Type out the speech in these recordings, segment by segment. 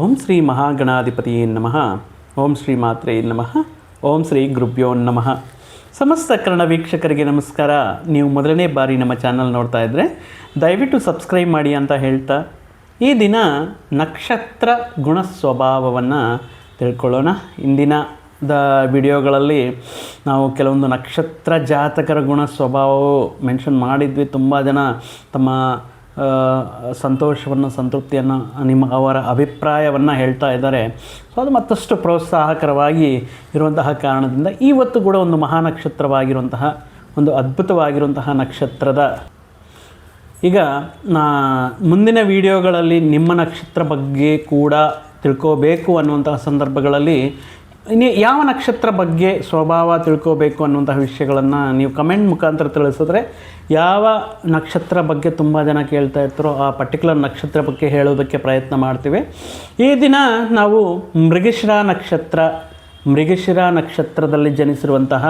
ಓಂ ಶ್ರೀ ಮಹಾಗಣಾಧಿಪತಿಯೇ ನಮಃ. ಓಂ ಶ್ರೀ ಮಾತ್ರೆ ನಮಃ. ಓಂ ಶ್ರೀ ಗುರುಭ್ಯೋ ನಮಃ. ಸಮಸ್ತ ಕನ್ನಡ ವೀಕ್ಷಕರಿಗೆ ನಮಸ್ಕಾರ. ನೀವು ಮೊದಲನೇ ಬಾರಿ ನಮ್ಮ ಚಾನಲ್ ನೋಡ್ತಾ ಇದ್ದರೆ ದಯವಿಟ್ಟು ಸಬ್ಸ್ಕ್ರೈಬ್ ಮಾಡಿ ಅಂತ ಹೇಳ್ತಾ ಈ ದಿನ ನಕ್ಷತ್ರ ಗುಣ ಸ್ವಭಾವವನ್ನು ತಿಳ್ಕೊಳ್ಳೋಣ. ಇಂದಿನ ದ ವಿಡಿಯೋಗಳಲ್ಲಿ ನಾವು ಕೆಲವೊಂದು ನಕ್ಷತ್ರ ಜಾತಕರ ಗುಣ ಸ್ವಭಾವವು ಮೆನ್ಷನ್ ಮಾಡಿದ್ವಿ. ತುಂಬ ಜನ ತಮ್ಮ ಸಂತೋಷವನ್ನು, ಸಂತೃಪ್ತಿಯನ್ನು, ನಿಮ್ಮ ಅವರ ಅಭಿಪ್ರಾಯವನ್ನು ಹೇಳ್ತಾ ಇದ್ದಾರೆ. ಸೊ ಅದು ಮತ್ತಷ್ಟು ಪ್ರೋತ್ಸಾಹಕರವಾಗಿ ಇರುವಂತಹ ಕಾರಣದಿಂದ ಇವತ್ತು ಕೂಡ ಒಂದು ಮಹಾನಕ್ಷತ್ರವಾಗಿರುವಂತಹ, ಒಂದು ಅದ್ಭುತವಾಗಿರುವಂತಹ ನಕ್ಷತ್ರದ. ಈಗ, ನಾ, ಮುಂದಿನ ವಿಡಿಯೋಗಳಲ್ಲಿ ನಿಮ್ಮ ನಕ್ಷತ್ರ ಬಗ್ಗೆ ಕೂಡ ತಿಳ್ಕೋಬೇಕು ಅನ್ನುವಂತಹ ಸಂದರ್ಭಗಳಲ್ಲಿ ಇನ್ನು ಯಾವ ನಕ್ಷತ್ರ ಬಗ್ಗೆ ಸ್ವಭಾವ ತಿಳ್ಕೋಬೇಕು ಅನ್ನುವಂತಹ ವಿಷಯಗಳನ್ನು ನೀವು ಕಮೆಂಟ್ ಮುಖಾಂತರ ತಿಳಿಸಿದ್ರೆ ಯಾವ ನಕ್ಷತ್ರ ಬಗ್ಗೆ ತುಂಬ ಜನ ಕೇಳ್ತಾ ಇರ್ತಾರೋ ಆ ಪರ್ಟಿಕ್ಯುಲರ್ ನಕ್ಷತ್ರ ಬಗ್ಗೆ ಹೇಳೋದಕ್ಕೆ ಪ್ರಯತ್ನ ಮಾಡ್ತೀವಿ. ಈ ದಿನ ನಾವು ಮೃಗಶಿರ ನಕ್ಷತ್ರ, ಮೃಗಶಿರ ನಕ್ಷತ್ರದಲ್ಲಿ ಜನಿಸಿರುವಂತಹ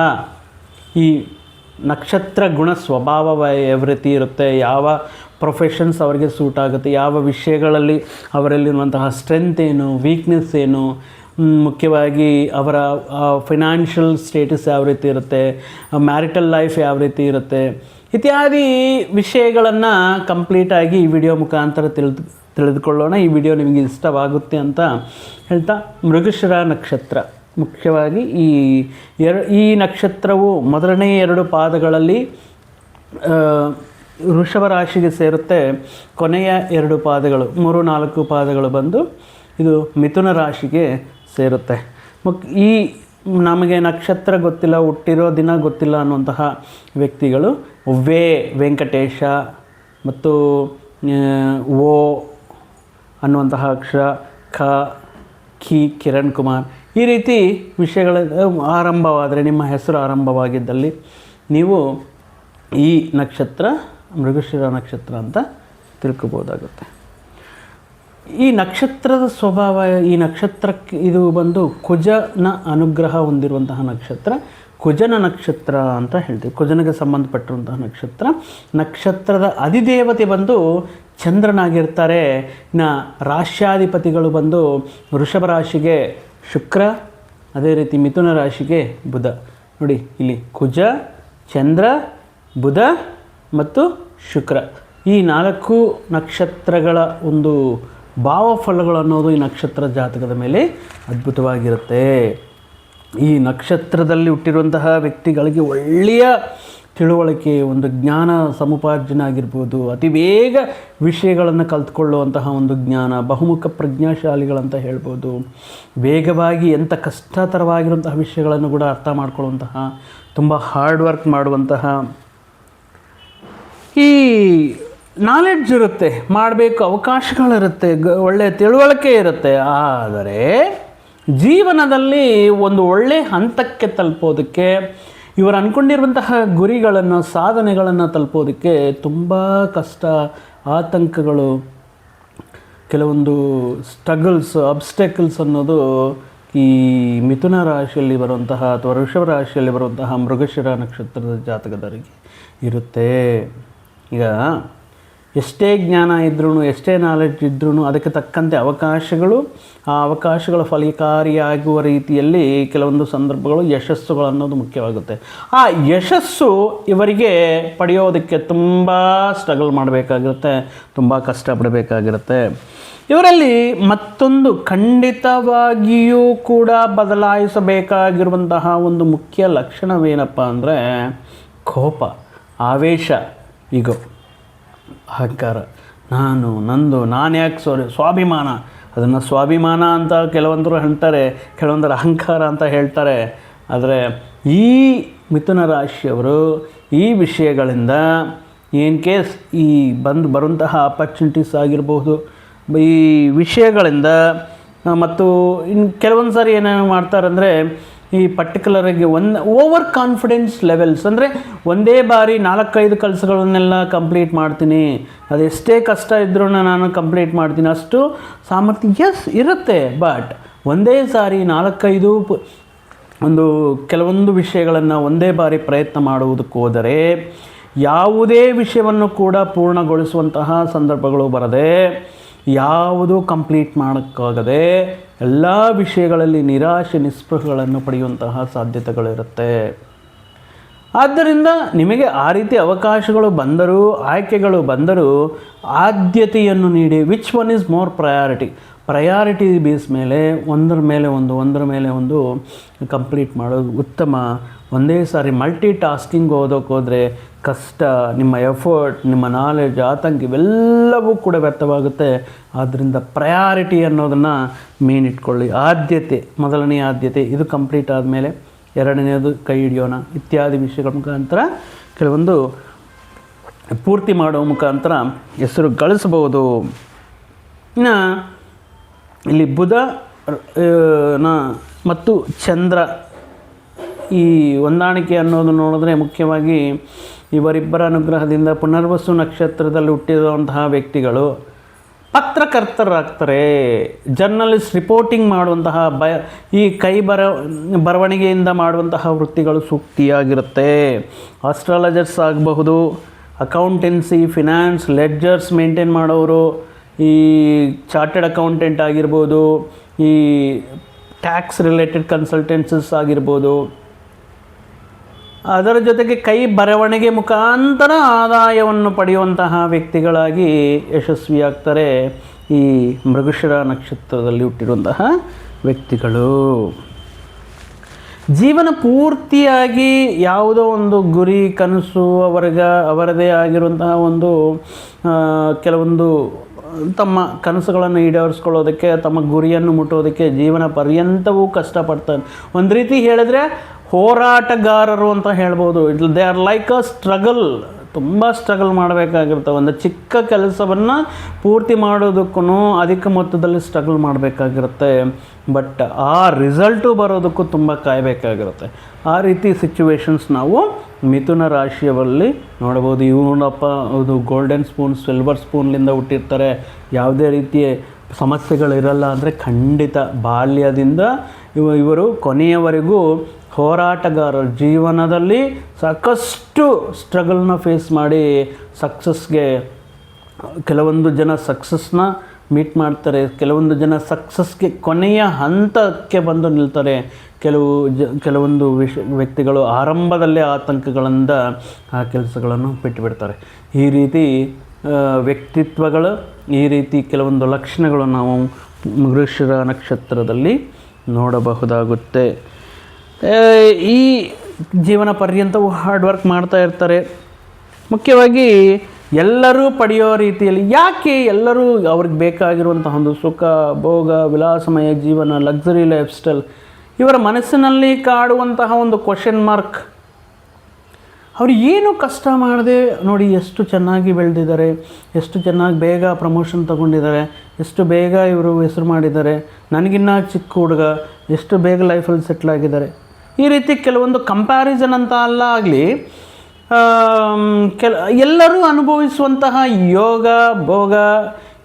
ಈ ನಕ್ಷತ್ರ ಗುಣ ಸ್ವಭಾವ ಯಾವ ರೀತಿ ಇರುತ್ತೆ. ಯಾವ ಪ್ರೊಫೆಷನ್ಸ್ ಅವರಿಗೆ ಸೂಟ್ ಆಗುತ್ತೆ, ಯಾವ ವಿಷಯಗಳಲ್ಲಿ ಅವರಲ್ಲಿರುವಂತಹ ಸ್ಟ್ರೆಂತ್ ಏನು ವೀಕ್ನೆಸ್ ಏನು ಮುಖ್ಯವಾಗಿ ಅವರ ಫಿನಾನ್ಷಿಯಲ್ ಸ್ಟೇಟಸ್ ಯಾವ ರೀತಿ ಇರುತ್ತೆ ಮ್ಯಾರಿಟಲ್ ಲೈಫ್ ಯಾವ ರೀತಿ ಇರುತ್ತೆ, ಇತ್ಯಾದಿ ವಿಷಯಗಳನ್ನು ಕಂಪ್ಲೀಟಾಗಿ ಈ ವಿಡಿಯೋ ಮುಖಾಂತರ ತಿಳಿದು, ತಿಳಿದುಕೊಳ್ಳೋಣ. ಈ ವಿಡಿಯೋ ನಿಮಗೆ ಇಷ್ಟವಾಗುತ್ತೆ ಅಂತ ಹೇಳ್ತಾ, ಮೃಗಶಿರ ನಕ್ಷತ್ರ. ಮುಖ್ಯವಾಗಿ ಈ ಎರ, ಈ ನಕ್ಷತ್ರವು ಮೊದಲನೇ ಎರಡು ಪಾದಗಳಲ್ಲಿ ವೃಷಭ ರಾಶಿಗೆ ಸೇರುತ್ತೆ. ಕೊನೆಯ ಎರಡು ಪಾದಗಳು, ಮೂರು ನಾಲ್ಕು ಪಾದಗಳು ಬಂದು ಇದು ಮಿಥುನ ರಾಶಿಗೆ ಸೇರುತ್ತೆ. ಮುಕ್, ಈ ನಮಗೆ ನಕ್ಷತ್ರ ಗೊತ್ತಿಲ್ಲ, ಹುಟ್ಟಿರೋ ದಿನ ಗೊತ್ತಿಲ್ಲ ಅನ್ನುವಂತಹ ವ್ಯಕ್ತಿಗಳು ವೆ, ವೆಂಕಟೇಶ ಮತ್ತು ಓ ಅನ್ನುವಂತಹ ಅಕ್ಷರ, ಖ, ಖಿ, ಕಿರಣ್ ಕುಮಾರ್. ಈ ರೀತಿ ವಿಷಯಗಳ ಆರಂಭವಾದರೆ, ನಿಮ್ಮ ಹೆಸರು ಆರಂಭವಾಗಿದ್ದಲ್ಲಿ ನೀವು ಈ ನಕ್ಷತ್ರ, ಮೃಗಶಿರ ನಕ್ಷತ್ರ ಅಂತ ತಿಳ್ಕೊಬೋದಾಗುತ್ತೆ. ಈ ನಕ್ಷತ್ರದ ಸ್ವಭಾವ, ಈ ನಕ್ಷತ್ರಕ್ಕೆ ಇದು ಬಂದು ಕುಜನ ಅನುಗ್ರಹ ಹೊಂದಿರುವಂತಹ ನಕ್ಷತ್ರ, ಕುಜನ ನಕ್ಷತ್ರ ಅಂತ ಹೇಳ್ತೀವಿ. ಕುಜನಿಗೆ ಸಂಬಂಧಪಟ್ಟಿರುವಂತಹ ನಕ್ಷತ್ರ. ನಕ್ಷತ್ರದ ಅಧಿದೇವತೆ ಬಂದು ಚಂದ್ರನಾಗಿರ್ತಾರೆ. ನ ರಾಶ್ಯಾಧಿಪತಿಗಳು ಬಂದು ವೃಷಭ ರಾಶಿಗೆ ಶುಕ್ರ, ಅದೇ ರೀತಿ ಮಿಥುನ ರಾಶಿಗೆ ಬುಧ. ನೋಡಿ, ಇಲ್ಲಿ ಕುಜ, ಚಂದ್ರ, ಬುಧ ಮತ್ತು ಶುಕ್ರ. ಈ ನಾಲ್ಕು ನಕ್ಷತ್ರಗಳ ಒಂದು ಭಾವಫಲಗಳು ಅನ್ನೋದು ಈ ನಕ್ಷತ್ರ ಜಾತಕದ ಮೇಲೆ ಅದ್ಭುತವಾಗಿರುತ್ತೆ. ಈ ನಕ್ಷತ್ರದಲ್ಲಿ ಹುಟ್ಟಿರುವಂತಹ ವ್ಯಕ್ತಿಗಳಿಗೆ ಒಳ್ಳೆಯ ತಿಳುವಳಿಕೆ, ಒಂದು ಜ್ಞಾನ ಸಮುಪಾರ್ಜನೆ ಆಗಿರ್ಬೋದು ಅತಿ ಬೇಗ ವಿಷಯಗಳನ್ನು ಕಲ್ತ್ಕೊಳ್ಳುವಂತಹ ಒಂದು ಜ್ಞಾನ, ಬಹುಮುಖ ಪ್ರಜ್ಞಾಶಾಲಿಗಳಂತ ಹೇಳ್ಬೋದು. ವೇಗವಾಗಿ ಎಂಥ ಕಷ್ಟತರವಾಗಿರುವಂತಹ ವಿಷಯಗಳನ್ನು ಕೂಡ ಅರ್ಥ ಮಾಡ್ಕೊಳ್ಳುವಂತಹ, ತುಂಬ ಹಾರ್ಡ್ ವರ್ಕ್ ಮಾಡುವಂತಹ ಈ ನಾಲೆಡ್ಜ್ ಇರುತ್ತೆ, ಮಾಡಬೇಕು ಅವಕಾಶಗಳಿರುತ್ತೆ ಒಳ್ಳೆಯ ತಿಳುವಳಿಕೆ ಇರುತ್ತೆ. ಆದರೆ ಜೀವನದಲ್ಲಿ ಒಂದು ಒಳ್ಳೆಯ ಹಂತಕ್ಕೆ ತಲುಪೋದಕ್ಕೆ, ಇವರು ಅಂದ್ಕೊಂಡಿರುವಂತಹ ಗುರಿಗಳನ್ನು, ಸಾಧನೆಗಳನ್ನು ತಲುಪೋದಕ್ಕೆ ತುಂಬ ಕಷ್ಟ, ಆತಂಕಗಳು, ಕೆಲವೊಂದು ಸ್ಟ್ರಗಲ್ಸ್ ಅಬ್ಸ್ಟೆಕಲ್ಸ್ ಅನ್ನೋದು ಈ ಮಿಥುನ ರಾಶಿಯಲ್ಲಿ ಬರುವಂತಹ ಅಥವಾ ಋಷಭ ರಾಶಿಯಲ್ಲಿ ಬರುವಂತಹ ಮೃಗಶಿರ ನಕ್ಷತ್ರದ ಜಾತಕದವರಿಗೆ ಇರುತ್ತೆ. ಈಗ ಎಷ್ಟೇ ಜ್ಞಾನ ಇದ್ರೂ ಎಷ್ಟೇ ನಾಲೆಡ್ಜ್ ಇದ್ರೂ ಅದಕ್ಕೆ ತಕ್ಕಂತೆ ಅವಕಾಶಗಳು, ಆ ಅವಕಾಶಗಳ ಫಲಕಾರಿಯಾಗುವ ರೀತಿಯಲ್ಲಿ ಕೆಲವೊಂದು ಸಂದರ್ಭಗಳು ಯಶಸ್ಸುಗಳು ಅನ್ನೋದು ಮುಖ್ಯವಾಗುತ್ತೆ. ಆ ಯಶಸ್ಸು ಇವರಿಗೆ ಪಡೆಯೋದಕ್ಕೆ ತುಂಬ ಸ್ಟ್ರಗಲ್ ಮಾಡಬೇಕಾಗಿರುತ್ತೆ, ತುಂಬ ಕಷ್ಟಪಡಬೇಕಾಗಿರುತ್ತೆ. ಇವರಲ್ಲಿ ಮತ್ತೊಂದು ಖಂಡಿತವಾಗಿಯೂ ಕೂಡ ಬದಲಾಯಿಸಬೇಕಾಗಿರುವಂತಹ ಒಂದು ಮುಖ್ಯ ಲಕ್ಷಣವೇನಪ್ಪ ಅಂದರೆ, ಕೋಪ, ಆವೇಶ ಈಗೋ ಅಹಂಕಾರ. ನಾನು, ನಂದು, ನಾನು ಯಾಕೆ ಸಾರಿ ಸ್ವಾಭಿಮಾನ? ಅದನ್ನು ಸ್ವಾಭಿಮಾನ ಅಂತ ಕೆಲವೊಂದರು ಹೇಳ್ತಾರೆ, ಕೆಲವೊಂದರ ಅಹಂಕಾರ ಅಂತ ಹೇಳ್ತಾರೆ. ಆದರೆ ಈ ಮಿಥುನ ರಾಶಿಯವರು ಈ ವಿಷಯಗಳಿಂದ ಏನು ಕೇಸ್? ಈ ಬಂದು ಬರುವಂತಹ ಆಪರ್ಚುನಿಟೀಸ್ ಆಗಿರಬಹುದು ಈ ವಿಷಯಗಳಿಂದ, ಮತ್ತು ಇನ್ನು ಕೆಲವೊಂದು ಸಾರಿ ಏನೇನು ಮಾಡ್ತಾರೆ ಅಂದರೆ ಈ ಪರ್ಟಿಕ್ಯುಲರಾಗಿ ಒಂದು ಓವರ್ ಕಾನ್ಫಿಡೆನ್ಸ್ ಲೆವೆಲ್ಸ್ ಅಂದರೆ ಒಂದೇ ಬಾರಿ ನಾಲ್ಕೈದು ಕೆಲಸಗಳನ್ನೆಲ್ಲ ಕಂಪ್ಲೀಟ್ ಮಾಡ್ತೀನಿ. ಅದೆಷ್ಟೇ ಕಷ್ಟ ಇದ್ರೂ ನಾನು ಕಂಪ್ಲೀಟ್ ಮಾಡ್ತೀನಿ. ಅಷ್ಟು ಸಾಮರ್ಥ್ಯ ಎಸ್ ಇರುತ್ತೆ. ಬಟ್ ಒಂದೇ ಸಾರಿ ನಾಲ್ಕೈದು ಒಂದು ಕೆಲವೊಂದು ವಿಷಯಗಳನ್ನು ಒಂದೇ ಬಾರಿ ಪ್ರಯತ್ನ ಮಾಡುವುದಕ್ಕೆ ಹೋದರೆ ಯಾವುದೇ ವಿಷಯವನ್ನು ಕೂಡ ಪೂರ್ಣಗೊಳಿಸುವಂತಹ ಸಂದರ್ಭಗಳು ಬರದೆ ಯಾವುದು ಕಂಪ್ಲೀಟ್ ಮಾಡೋಕ್ಕಾಗದೆ ಎಲ್ಲ ವಿಷಯಗಳಲ್ಲಿ ನಿರಾಶೆ, ನಿಸ್ಪೃಹಗಳನ್ನು ಪಡೆಯುವಂತಹ ಸಾಧ್ಯತೆಗಳಿರುತ್ತೆ. ಆದ್ದರಿಂದ ನಿಮಗೆ ಆ ರೀತಿ ಅವಕಾಶಗಳು ಬಂದರೂ, ಆಯ್ಕೆಗಳು ಬಂದರೂ ಆದ್ಯತೆಯನ್ನು ನೀಡಿ which one is more priority priority base ಮೇಲೆ ಒಂದರ ಮೇಲೆ ಒಂದು, ಒಂದರ ಮೇಲೆ ಒಂದು ಕಂಪ್ಲೀಟ್ ಮಾಡೋದು ಉತ್ತಮ. ಒಂದೇ ಸಾರಿ ಮಲ್ಟಿ ಟಾಸ್ಕಿಂಗ್ ಓದೋಕೆ ಹೋದರೆ ಕಷ್ಟ, ನಿಮ್ಮ ಎಫರ್ಟ್ ನಿಮ್ಮ ನಾಲೆಡ್ಜ್ ಆತಂಕ ಇವೆಲ್ಲವೂ ಕೂಡ ವ್ಯರ್ಥವಾಗುತ್ತೆ. ಆದ್ದರಿಂದ ಪ್ರಯಾರಿಟಿ ಅನ್ನೋದನ್ನು ಮೇನ್ ಇಟ್ಕೊಳ್ಳಿ. ಆದ್ಯತೆ, ಮೊದಲನೇ ಆದ್ಯತೆ, ಇದು ಕಂಪ್ಲೀಟ್ ಆದಮೇಲೆ ಎರಡನೇದು ಕೈ ಹಿಡಿಯೋಣ ಇತ್ಯಾದಿ ವಿಷಯಗಳ ಮುಖಾಂತರ ಕೆಲವೊಂದು ಪೂರ್ತಿ ಮಾಡೋ ಮುಖಾಂತರ ಹೆಸರು ಗಳಿಸ್ಬೋದು ಇನ್ನು ಇಲ್ಲಿ ಬುಧ ನ, ಮತ್ತು ಚಂದ್ರ ಈ ಹೊಂದಾಣಿಕೆ ಅನ್ನೋದು ನೋಡಿದ್ರೆ ಮುಖ್ಯವಾಗಿ ಇವರಿಬ್ಬರ ಅನುಗ್ರಹದಿಂದ ಪುನರ್ವಸು ನಕ್ಷತ್ರದಲ್ಲಿ ಹುಟ್ಟಿರುವಂತಹ ವ್ಯಕ್ತಿಗಳು ಪತ್ರಕರ್ತರಾಗ್ತಾರೆ. ಜರ್ನಲಿಸ್ಟ್ ರಿಪೋರ್ಟಿಂಗ್ ಮಾಡುವಂತಹ ಬ, ಈ ಕೈ ಬರ, ಬರವಣಿಗೆಯಿಂದ ಮಾಡುವಂತಹ ವೃತ್ತಿಗಳು ಸೂಕ್ತಿಯಾಗಿರುತ್ತೆ. ಆಸ್ಟ್ರಾಲಜರ್ಸ್ ಆಗಬಹುದು ಅಕೌಂಟೆನ್ಸಿ ಫಿನಾನ್ಸ್ ಲೆಡ್ಜರ್ಸ್ ಮೇಂಟೈನ್ ಮಾಡೋರು ಈ ಚಾರ್ಟೆಡ್ ಅಕೌಂಟೆಂಟ್ ಆಗಿರ್ಬೋದು, ಈ ಟ್ಯಾಕ್ಸ್ ರಿಲೇಟೆಡ್ ಕನ್ಸಲ್ಟೆನ್ಸಸ್ ಆಗಿರ್ಬೋದು, ಅದರ ಜೊತೆಗೆ ಕೈ ಬರವಣಿಗೆ ಮುಖಾಂತರ ಆದಾಯವನ್ನು ಪಡೆಯುವಂತಹ ವ್ಯಕ್ತಿಗಳಾಗಿ ಯಶಸ್ವಿಯಾಗ್ತಾರೆ ಈ ಮೃಗಶಿರ ನಕ್ಷತ್ರದಲ್ಲಿ ಹುಟ್ಟಿರುವಂತಹ ವ್ಯಕ್ತಿಗಳು. ಜೀವನ ಪೂರ್ತಿಯಾಗಿ ಯಾವುದೋ ಒಂದು ಗುರಿ, ಕನಸು, ಅವರಿಗ, ಅವರದೇ ಆಗಿರುವಂತಹ ಒಂದು ಕೆಲವೊಂದು ತಮ್ಮ ಕನಸುಗಳನ್ನು ಈಡೇರಿಸ್ಕೊಳ್ಳೋದಕ್ಕೆ, ತಮ್ಮ ಗುರಿಯನ್ನು ಮುಟ್ಟೋದಕ್ಕೆ ಜೀವನ ಪರ್ಯಂತವೂ ಕಷ್ಟಪಡ್ತಾರೆ. ಒಂದು ರೀತಿ ಹೇಳಿದ್ರೆ ಹೋರಾಟಗಾರರು ಅಂತ ಹೇಳ್ಬೋದು. It they are like a struggle ತುಂಬ ಸ್ಟ್ರಗಲ್ ಮಾಡಬೇಕಾಗಿರುತ್ತೆ ಒಂದು ಚಿಕ್ಕ ಕೆಲಸವನ್ನು ಪೂರ್ತಿ ಮಾಡೋದಕ್ಕೂ ಅಧಿಕ ಮೊತ್ತದಲ್ಲಿ ಸ್ಟ್ರಗಲ್ ಮಾಡಬೇಕಾಗಿರುತ್ತೆ. ಬಟ್ ಆ ರಿಸಲ್ಟು ಬರೋದಕ್ಕೂ ತುಂಬ ಕಾಯಬೇಕಾಗಿರುತ್ತೆ. ಆ ರೀತಿ ಸಿಚುವೇಷನ್ಸ್ ನಾವು ಮಿಥುನ ರಾಶಿಯಲ್ಲಿ ನೋಡ್ಬೋದು. ಇವನಪ್ಪ ಅದು ಗೋಲ್ಡನ್ ಸ್ಪೂನ್ ಸಿಲ್ವರ್ ಸ್ಪೂನ್ಲಿಂದ ಹುಟ್ಟಿರ್ತಾರೆ. ಯಾವುದೇ ರೀತಿಯ ಸಮಸ್ಯೆಗಳಿರಲ್ಲ ಅಂದರೆ ಖಂಡಿತ ಬಾಲ್ಯದಿಂದ ಇವ, ಇವರು ಕೊನೆಯವರೆಗೂ ಹೋರಾಟಗಾರರು. ಜೀವನದಲ್ಲಿ ಸಾಕಷ್ಟು ಸ್ಟ್ರಗಲ್ನ ಫೇಸ್ ಮಾಡಿ ಸಕ್ಸಸ್ಗೆ ಕೆಲವೊಂದು ಜನ ಸಕ್ಸಸ್ನ ಮೀಟ್ ಮಾಡ್ತಾರೆ. ಕೆಲವೊಂದು ಜನ ಸಕ್ಸಸ್ಗೆ ಕೊನೆಯ ಹಂತಕ್ಕೆ ಬಂದು ನಿಲ್ತಾರೆ. ಕೆಲವು ಜ, ಕೆಲವೊಂದು ವಿಷ ವ್ಯಕ್ತಿಗಳು ಆರಂಭದಲ್ಲೇ ಆತಂಕಗಳಿಂದ ಆ ಕೆಲಸಗಳನ್ನು ಬಿಟ್ಟುಬಿಡ್ತಾರೆ. ಈ ರೀತಿ ವ್ಯಕ್ತಿತ್ವಗಳು, ಈ ರೀತಿ ಕೆಲವೊಂದು ಲಕ್ಷಣಗಳು ನಾವು ಮೃಷರ ನಕ್ಷತ್ರದಲ್ಲಿ ನೋಡಬಹುದಾಗುತ್ತೆ. ಈ ಜೀವನ ಪರ್ಯಂತವು ಹಾರ್ಡ್ ವರ್ಕ್ ಮಾಡ್ತಾ ಇರ್ತಾರೆ. ಮುಖ್ಯವಾಗಿ ಎಲ್ಲರೂ ಪಡೆಯೋ ರೀತಿಯಲ್ಲಿ ಯಾಕೆ ಎಲ್ಲರೂ ಅವ್ರಿಗೆ ಬೇಕಾಗಿರುವಂತಹ ಒಂದು ಸುಖ, ಭೋಗ, ವಿಲಾಸಮಯ ಜೀವನ ಲಕ್ಸುರಿ ಲೈಫ್ ಸ್ಟೈಲ್ ಇವರ ಮನಸ್ಸಿನಲ್ಲಿ ಕಾಡುವಂತಹ ಒಂದು ಕ್ವಶನ್ ಮಾರ್ಕ್ ಅವರು ಏನು ಕಷ್ಟ ಮಾಡದೆ ನೋಡಿ ಎಷ್ಟು ಚೆನ್ನಾಗಿ ಬೆಳೆದಿದ್ದಾರೆ, ಎಷ್ಟು ಚೆನ್ನಾಗಿ ಬೇಗ ಪ್ರಮೋಷನ್ ತಗೊಂಡಿದ್ದಾರೆ, ಎಷ್ಟು ಬೇಗ ಇವರು ಹೆಸರು ಮಾಡಿದ್ದಾರೆ, ನನಗಿನ್ನ ಚಿಕ್ಕ ಹುಡುಗ, ಎಷ್ಟು ಬೇಗ ಲೈಫಲ್ಲಿ ಸೆಟ್ಲ್ ಆಗಿದ್ದಾರೆ. ಈ ರೀತಿ ಕೆಲವೊಂದು ಕಂಪ್ಯಾರಿಸನ್ ಅಂತ ಅಲ್ಲ ಆಗಲಿ ಕೆಲ, ಎಲ್ಲರೂ ಅನುಭವಿಸುವಂತಹ ಯೋಗ, ಭೋಗ,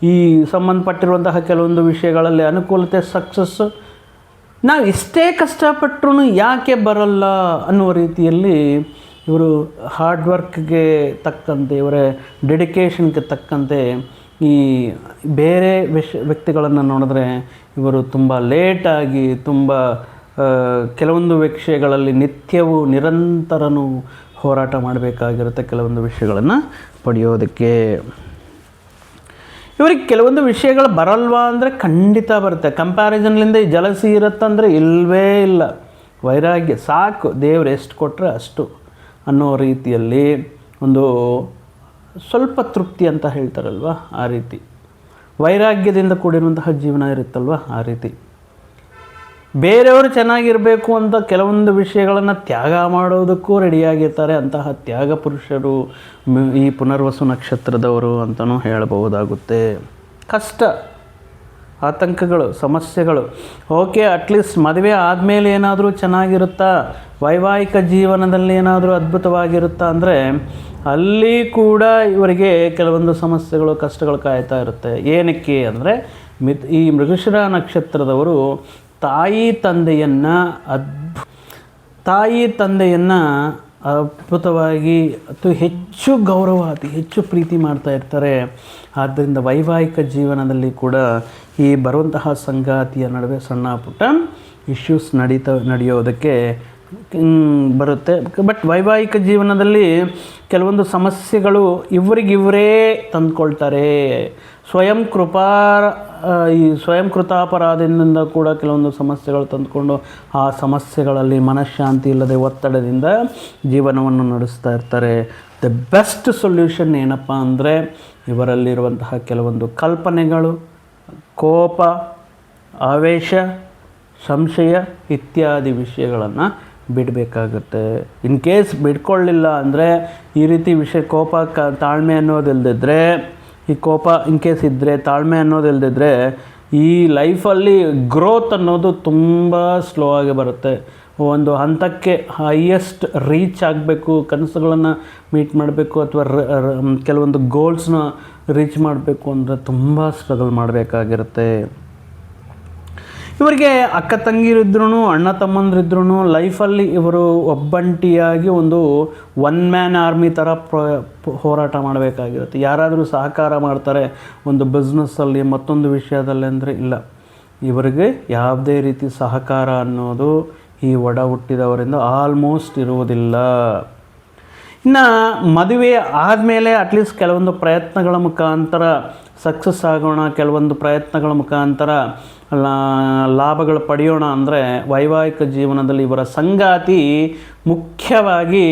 ಈ ಸಂಬಂಧಪಟ್ಟಿರುವಂತಹ ಕೆಲವೊಂದು ವಿಷಯಗಳಲ್ಲಿ ಅನುಕೂಲತೆ ಸಕ್ಸಸ್ಸು ನಾವು ಎಷ್ಟೇ ಕಷ್ಟಪಟ್ಟರು ಯಾಕೆ ಬರಲ್ಲ ಅನ್ನುವ ರೀತಿಯಲ್ಲಿ ಇವರು ಹಾರ್ಡ್ ವರ್ಕ್ಗೆ ತಕ್ಕಂತೆ, ಇವರ ಡೆಡಿಕೇಷನ್ಗೆ ತಕ್ಕಂತೆ ಈ ಬೇರೆ ವಿಷ, ವ್ಯಕ್ತಿಗಳನ್ನು ನೋಡಿದ್ರೆ ಇವರು ತುಂಬ ಲೇಟಾಗಿ ತುಂಬ ಕೆಲವೊಂದು ವಿಷಯಗಳಲ್ಲಿ ನಿತ್ಯವೂ ನಿರಂತರನೂ ಹೋರಾಟ ಮಾಡಬೇಕಾಗಿರುತ್ತೆ ಕೆಲವೊಂದು ವಿಷಯಗಳನ್ನು ಪಡೆಯೋದಕ್ಕೆ. ಇವ್ರಿಗೆ ಕೆಲವೊಂದು ವಿಷಯಗಳು ಬರಲ್ವಾ ಅಂದರೆ ಖಂಡಿತ ಬರುತ್ತೆ. ಕಂಪ್ಯಾರಿಸನ್ಲಿಂದ ಈ ಜಲಸಿ ಇರುತ್ತಂದರೆ ಇಲ್ಲವೇ ಇಲ್ಲ. ವೈರಾಗ್ಯ ಸಾಕು, ದೇವ್ರು ಎಷ್ಟು ಕೊಟ್ಟರೆ ಅಷ್ಟು ಅನ್ನೋ ರೀತಿಯಲ್ಲಿ ಒಂದು ಸ್ವಲ್ಪ ತೃಪ್ತಿ ಅಂತ ಹೇಳ್ತಾರಲ್ವ ಆ ರೀತಿ. ವೈರಾಗ್ಯದಿಂದ ಕೂಡಿರುವಂತಹ ಜೀವನ ಇರುತ್ತಲ್ವ ಆ ರೀತಿ. ಬೇರೆಯವರು ಚೆನ್ನಾಗಿರಬೇಕು ಅಂತ ಕೆಲವೊಂದು ವಿಷಯಗಳನ್ನು ತ್ಯಾಗ ಮಾಡೋದಕ್ಕೂ ರೆಡಿಯಾಗಿರ್ತಾರೆ. ಅಂತಹ ತ್ಯಾಗ ಪುರುಷರು ಈ ಪುನರ್ವಸು ನಕ್ಷತ್ರದವರು ಅಂತಲೂ ಹೇಳಬಹುದಾಗುತ್ತೆ. ಕಷ್ಟ, ಆತಂಕಗಳು, ಸಮಸ್ಯೆಗಳು. ಓಕೆ ಅಟ್ಲೀಸ್ಟ್ ಮದುವೆ ಆದಮೇಲೆ ಏನಾದರೂ ಚೆನ್ನಾಗಿರುತ್ತಾ? ವೈವಾಹಿಕ ಜೀವನದಲ್ಲಿ ಏನಾದರೂ ಅದ್ಭುತವಾಗಿರುತ್ತಾ? ಅಂದರೆ ಅಲ್ಲಿ ಕೂಡ ಇವರಿಗೆ ಕೆಲವೊಂದು ಸಮಸ್ಯೆಗಳು, ಕಷ್ಟಗಳು ಕಾಯ್ತಾ ಇರುತ್ತೆ. ಏನಕ್ಕೆ ಅಂದರೆ ಮಿತ್ ಈ ಮೃಗಶಿರ ನಕ್ಷತ್ರದವರು ತಾಯಿ ತಂದೆಯನ್ನು ಅದ್ಭು ತಾಯಿ ತಂದೆಯನ್ನು ಅದ್ಭುತವಾಗಿ ಅಥವಾ ಹೆಚ್ಚು ಗೌರವ ಅತಿ ಹೆಚ್ಚು ಪ್ರೀತಿ ಮಾಡ್ತಾ ಇರ್ತಾರೆ. ಆದ್ದರಿಂದ ವೈವಾಹಿಕ ಜೀವನದಲ್ಲಿ ಕೂಡ ಈ ಬರುವಂತಹ ಸಂಗಾತಿಯ ನಡುವೆ ಸಣ್ಣ ಪುಟ್ಟ ಇಶ್ಯೂಸ್ ನಡೀತಾ ನಡೆಯೋದಕ್ಕೆ ಬರುತ್ತೆ. ಬಟ್ ವೈವಾಹಿಕ ಜೀವನದಲ್ಲಿ ಕೆಲವೊಂದು ಸಮಸ್ಯೆಗಳು ಇವರಿಗಿವರೇ ತಂದುಕೊಳ್ತಾರೆ. ಸ್ವಯಂ ಕೃಪಾ ಈ ಸ್ವಯಂ ಕೃತಾಪರಾಧದಿಂದ ಕೂಡ ಕೆಲವೊಂದು ಸಮಸ್ಯೆಗಳು ತಂದುಕೊಂಡು ಆ ಸಮಸ್ಯೆಗಳಲ್ಲಿ ಮನಃಶಾಂತಿ ಇಲ್ಲದೆ ಒತ್ತಡದಿಂದ ಜೀವನವನ್ನು ನಡೆಸ್ತಾ ಇರ್ತಾರೆ. ದ ಬೆಸ್ಟ್ ಸೊಲ್ಯೂಷನ್ ಏನಪ್ಪ ಅಂದರೆ ಇವರಲ್ಲಿರುವಂತಹ ಕೆಲವೊಂದು ಕಲ್ಪನೆಗಳು, ಕೋಪ, ಆವೇಶ, ಸಂಶಯ ಇತ್ಯಾದಿ ವಿಷಯಗಳನ್ನು ಬಿಡಬೇಕಾಗುತ್ತೆ. ಇನ್ ಕೇಸ್ ಬಿಡ್ಕೊಳ್ಳಿಲ್ಲ ಅಂದರೆ ಈ ರೀತಿ ವಿಷಯ ಕೋಪ ಕ, ತಾಳ್ಮೆ ಅನ್ನೋದಿಲ್ಲದಿದ್ದರೆ ಈ ಕೋಪ ಇನ್ ಕೇಸ್ ಇದ್ದರೆ ತಾಳ್ಮೆ ಅನ್ನೋದಿಲ್ಲದಿದ್ದರೆ ಈ ಲೈಫಲ್ಲಿ ಗ್ರೋತ್ ಅನ್ನೋದು ತುಂಬ ಸ್ಲೋ ಆಗಿ ಬರುತ್ತೆ. ಒಂದು ಹಂತಕ್ಕೆ ಹೈಯೆಸ್ಟ್ ರೀಚ್ ಆಗಬೇಕು, ಕನಸುಗಳನ್ನು ಮೀಟ್ ಮಾಡಬೇಕು ಅಥವಾ ಕೆಲವೊಂದು ಗೋಲ್ಸ್ನ ರೀಚ್ ಮಾಡಬೇಕು ಅಂದರೆ ತುಂಬ ಸ್ಟ್ರಗಲ್ ಮಾಡಬೇಕಾಗಿರುತ್ತೆ. ಇವರಿಗೆ ಅಕ್ಕ ತಂಗಿರಿದ್ರು ಅಣ್ಣ ತಮ್ಮಂದ್ರಿದ್ರು ಲೈಫಲ್ಲಿ ಇವರು ಒಬ್ಬಂಟಿಯಾಗಿ ಒಂದು ಒನ್ ಮ್ಯಾನ್ ಆರ್ಮಿ ಥರ ಹೋರಾಟ ಮಾಡಬೇಕಾಗಿರುತ್ತೆ. ಯಾರಾದರೂ ಸಹಕಾರ ಮಾಡ್ತಾರೆ, ಒಂದು ಬಿಸ್ನೆಸ್ಸಲ್ಲಿ ಮತ್ತೊಂದು ವಿಷಯದಲ್ಲಿ ಅಂದರೆ ಇಲ್ಲ. ಇವರಿಗೆ ಯಾವುದೇ ರೀತಿ ಸಹಕಾರ ಅನ್ನೋದು ಈ ಒಡ ಹುಟ್ಟಿದವರಿಂದ ಆಲ್ಮೋಸ್ಟ್ ಇರುವುದಿಲ್ಲ. ಇನ್ನು ಮದುವೆ ಆದಮೇಲೆ ಅಟ್ಲೀಸ್ಟ್ ಕೆಲವೊಂದು ಪ್ರಯತ್ನಗಳ ಮುಖಾಂತರ ಸಕ್ಸಸ್ ಆಗೋಣ ಕೆಲವೊಂದು ಪ್ರಯತ್ನಗಳ ಮುಖಾಂತರ ಲಾಭಗಳು ಪಡೆಯೋಣ ಅಂದರೆ ವೈವಾಹಿಕ ಜೀವನದಲ್ಲಿ ಇವರ ಸಂಗಾತಿ ಮುಖ್ಯವಾಗಿ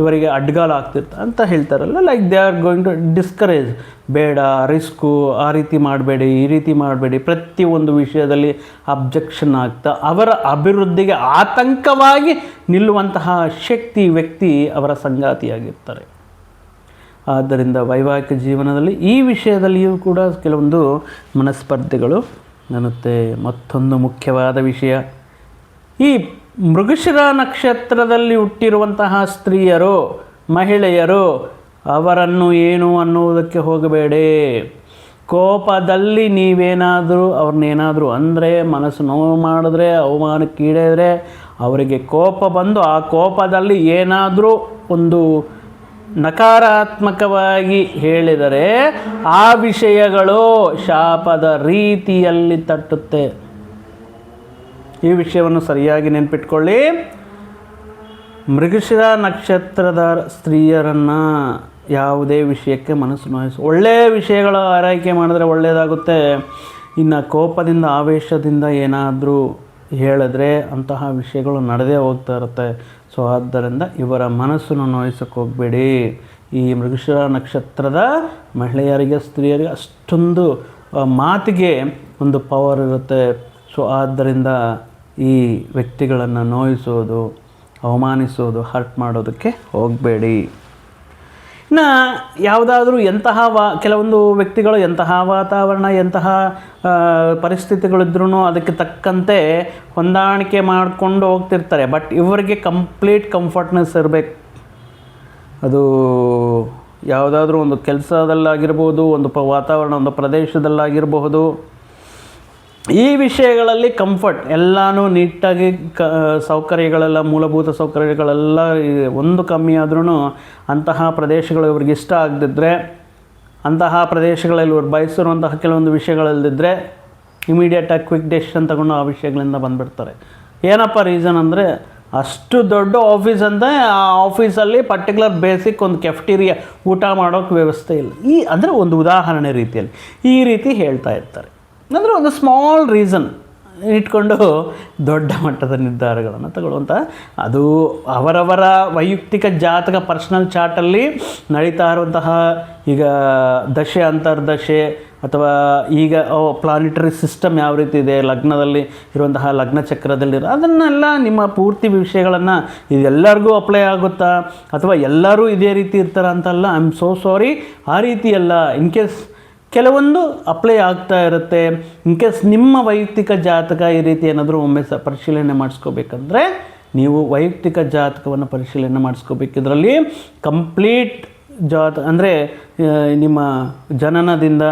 ಇವರಿಗೆ ಅಡ್ಗಾಲ ಆಗ್ತಿರ್ತ ಅಂತ ಹೇಳ್ತಾರಲ್ಲ like they are going to discourage ಬೇಡ ರಿಸ್ಕು ಆ ರೀತಿ ಮಾಡಬೇಡಿ, ಈ ರೀತಿ ಮಾಡಬೇಡಿ ಪ್ರತಿಯೊಂದು ವಿಷಯದಲ್ಲಿ ಅಬ್ಜೆಕ್ಷನ್ ಆಗ್ತಾ, ಅವರ ಅಭಿವೃದ್ಧಿಗೆ ಆತಂಕವಾಗಿ ನಿಲ್ಲುವಂತಹ ಶಕ್ತಿ, ವ್ಯಕ್ತಿ ಅವರ ಸಂಗಾತಿಯಾಗಿರ್ತಾರೆ. ಆದ್ದರಿಂದ ವೈವಾಹಿಕ ಜೀವನದಲ್ಲಿ ಈ ವಿಷಯದಲ್ಲಿಯೂ ಕೂಡ ಕೆಲವೊಂದು ಮನಸ್ಪರ್ಧೆಗಳು ನನ್ನುತ್ತೆ. ಮತ್ತೊಂದು ಮುಖ್ಯವಾದ ವಿಷಯ, ಈ ಮೃಗಶಿರ ನಕ್ಷತ್ರದಲ್ಲಿ ಹುಟ್ಟಿರುವಂತಹ ಸ್ತ್ರೀಯರು, ಮಹಿಳೆಯರು, ಅವರನ್ನು ಏನು ಅನ್ನುವುದಕ್ಕೆ ಹೋಗಬೇಡಿ. ಕೋಪದಲ್ಲಿ ನೀವೇನಾದರೂ, ಅವ್ರನ್ನೇನಾದರೂ ಅಂದರೆ, ಮನಸ್ಸು ನೋವು ಮಾಡಿದ್ರೆ ಅವಮಾನಕ್ಕೀಡಿದ್ರೆ ಅವರಿಗೆ ಕೋಪ ಬಂದು ಆ ಕೋಪದಲ್ಲಿ ಏನಾದರೂ ಒಂದು ನಕಾರಾತ್ಮಕವಾಗಿ ಹೇಳಿದರೆ ಆ ವಿಷಯಗಳು ಶಾಪದ ರೀತಿಯಲ್ಲಿ ತಟ್ಟುತ್ತೆ. ಈ ವಿಷಯವನ್ನು ಸರಿಯಾಗಿ ನೆನ್ಪಿಟ್ಕೊಳ್ಳಿ. ಮೃಗಶಿರ ನಕ್ಷತ್ರದ ಸ್ತ್ರೀಯರನ್ನು ಯಾವುದೇ ವಿಷಯಕ್ಕೆ ಮನಸ್ಸು ನೋಯಿಸು. ಒಳ್ಳೆಯ ವಿಷಯಗಳ ಆರೈಕೆ ಮಾಡಿದ್ರೆ ಒಳ್ಳೆಯದಾಗುತ್ತೆ ಇನ್ನು ಕೋಪದಿಂದ, ಆವೇಶದಿಂದ ಏನಾದರೂ ಹೇಳಿದ್ರೆ ಅಂತಹ ವಿಷಯಗಳು ನಡೆದೇ ಹೋಗ್ತಾ ಇರುತ್ತೆ. ಸೊ ಆದ್ದರಿಂದ ಇವರ ಮನಸ್ಸನ್ನು ನೋಯಿಸಕ್ಕೆ ಹೋಗಬೇಡಿ. ಈ ಮೃಗಶಿರ ನಕ್ಷತ್ರದ ಮಹಿಳೆಯರಿಗೆ, ಸ್ತ್ರೀಯರಿಗೆ ಅಷ್ಟೊಂದು ಮಾತಿಗೆ ಒಂದು ಪವರ್ ಇರುತ್ತೆ. ಸೊ ಆದ್ದರಿಂದ ಈ ವ್ಯಕ್ತಿಗಳನ್ನು ನೋಯಿಸೋದು, ಅವಮಾನಿಸೋದು ಹರ್ಟ್ ಮಾಡೋದಕ್ಕೆ ಹೋಗಬೇಡಿ. ಇನ್ನು ಯಾವುದಾದ್ರೂ ಎಂತಹ ವಾ, ಕೆಲವೊಂದು ವ್ಯಕ್ತಿಗಳು ಎಂತಹ ವಾತಾವರಣ, ಎಂತಹ ಪರಿಸ್ಥಿತಿಗಳಿದ್ರೂ ಅದಕ್ಕೆ ತಕ್ಕಂತೆ ಹೊಂದಾಣಿಕೆ ಮಾಡಿಕೊಂಡು ಹೋಗ್ತಿರ್ತಾರೆ. ಬಟ್ ಇವರಿಗೆ ಕಂಪ್ಲೀಟ್ ಕಂಫರ್ಟ್ನೆಸ್ ಇರಬೇಕು. ಅದು ಯಾವುದಾದ್ರೂ ಒಂದು ಕೆಲಸದಲ್ಲಾಗಿರ್ಬೋದು, ಒಂದು ವಾತಾವರಣ, ಒಂದು ಪ್ರದೇಶದಲ್ಲಾಗಿರಬಹುದು. ಈ ವಿಷಯಗಳಲ್ಲಿ ಕಂಫರ್ಟ್ ಎಲ್ಲನೂ ನೀಟಾಗಿ ಕ, ಸೌಕರ್ಯಗಳೆಲ್ಲ, ಮೂಲಭೂತ ಸೌಕರ್ಯಗಳೆಲ್ಲ ಒಂದು ಕಮ್ಮಿ ಆದ್ರೂ ಅಂತಹ ಪ್ರದೇಶಗಳು ಇವ್ರಿಗೆ ಇಷ್ಟ ಆಗದಿದ್ದರೆ ಅಂತಹ ಪ್ರದೇಶಗಳಲ್ಲಿ ಇವ್ರು ಬಯಸಿರುವಂತಹ ಕೆಲವೊಂದು ವಿಷಯಗಳಲ್ಲದಿದ್ದರೆ ಇಮಿಡಿಯೇಟಾಗಿ ಕ್ವಿಕ್ ಡೆಸಿಷನ್ ತಗೊಂಡು ಆ ವಿಷಯಗಳಿಂದ ಬಂದುಬಿಡ್ತಾರೆ. ಏನಪ್ಪ ರೀಸನ್ ಅಂದರೆ ಅಷ್ಟು ದೊಡ್ಡ ಆಫೀಸ್ ಅಂದರೆ ಆ ಆಫೀಸಲ್ಲಿ ಪರ್ಟಿಕ್ಯುಲರ್ ಬೇಸಿಕ್ ಒಂದು ಕೆಫ್ಟೀರಿಯಾ ಊಟ ಮಾಡೋಕ್ಕೆ ವ್ಯವಸ್ಥೆ ಇಲ್ಲ. ಈ, ಅಂದರೆ ಒಂದು ಉದಾಹರಣೆ ರೀತಿಯಲ್ಲಿ ಈ ರೀತಿ ಹೇಳ್ತಾ ಇರ್ತಾರೆ. ಅಂದರೆ ಒಂದು ಸ್ಮಾಲ್ ರೀಸನ್ ಇಟ್ಕೊಂಡು ದೊಡ್ಡ ಮಟ್ಟದ ನಿರ್ಧಾರಗಳನ್ನು ತಗೊಳ್ಳುವಂಥ ಅದು ಅವರವರ ವೈಯಕ್ತಿಕ ಜಾತಕ ಪರ್ಸ್ನಲ್ ಚಾರ್ಟಲ್ಲಿ ನಡೀತಾ ಇರುವಂತಹ ಈಗ ದಶೆ, ಅಂತರ್ದಶೆ ಅಥವಾ ಈಗ ಪ್ಲಾನಿಟರಿ ಸಿಸ್ಟಮ್ ಯಾವ ರೀತಿ ಇದೆ, ಲಗ್ನದಲ್ಲಿ ಇರುವಂತಹ ಲಗ್ನ ಚಕ್ರದಲ್ಲಿ ಅದನ್ನೆಲ್ಲ ನಿಮ್ಮ ಪೂರ್ತಿ ವಿಷಯಗಳನ್ನು ಇದೆಲ್ಲರಿಗೂ ಅಪ್ಲೈ ಆಗುತ್ತಾ ಅಥವಾ ಎಲ್ಲರೂ ಇದೇ ರೀತಿ ಇರ್ತಾರ ಅಂತಲ್ಲ ಐ ಆಮ್ ಸೋ ಸಾರಿ ಆ ರೀತಿ ಅಲ್ಲ ಇನ್ ಕೇಸ್ ಕೆಲವೊಂದು ಅಪ್ಲೈ ಆಗ್ತಾ ಇರುತ್ತೆ. ಇನ್ ಕೇಸ್ ನಿಮ್ಮ ವೈಯಕ್ತಿಕ ಜಾತಕ ಈ ರೀತಿ ಏನಾದರೂ ಒಮ್ಮೆ ಸ ಪರಿಶೀಲನೆ ಮಾಡಿಸ್ಕೋಬೇಕಂದ್ರೆ ನೀವು ವೈಯಕ್ತಿಕ ಜಾತಕವನ್ನು ಪರಿಶೀಲನೆ ಮಾಡಿಸ್ಕೋಬೇಕು ಇದರಲ್ಲಿ ಕಂಪ್ಲೀಟ್ ಜಾತ, ಅಂದರೆ ನಿಮ್ಮ ಜನನದಿಂದ